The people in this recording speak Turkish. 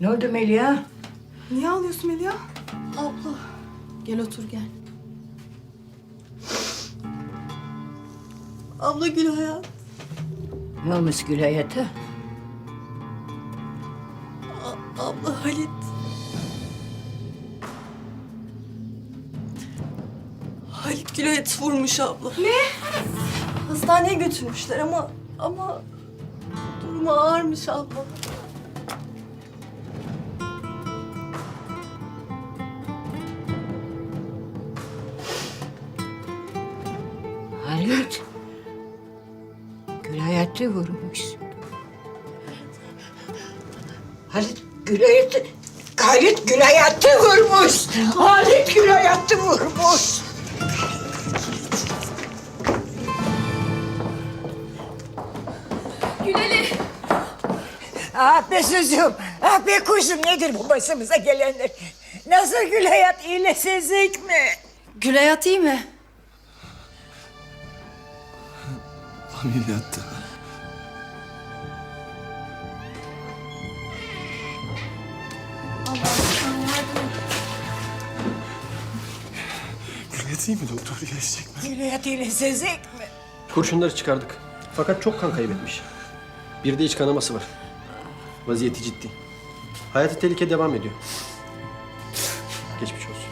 Ne oldu Melia? Niye ağlıyorsun Melia? Abla. Gel otur gel. Abla gül hayat. Ne olmuş Gül Hayat'a? A- abla Halit. Halit Gül hayatı vurmuş abla. Ne? Hastaneye götürmüşler ama ama durumu ağırmış abla. Halit. Gül Hayat'ı vurmuş. Halit Gül Hayat'ı... Halit Gül Hayat'ı vurmuş. Halit Gül Hayat'ı vurmuş. Güleli. Ah be çocuğum, ah be kuşum nedir bu başımıza gelenler? Nasıl Gül Hayat iyileşecek mi? Gül hayat iyi mi? Ameliyatta. Güliyet iyi mi doktor? İyileşecek mi? Hayat iyileşecek mi? Kurşunları çıkardık. Fakat çok kan kaybetmiş. Bir de iç kanaması var. Vaziyeti ciddi. Hayati tehlike devam ediyor. Geçmiş olsun.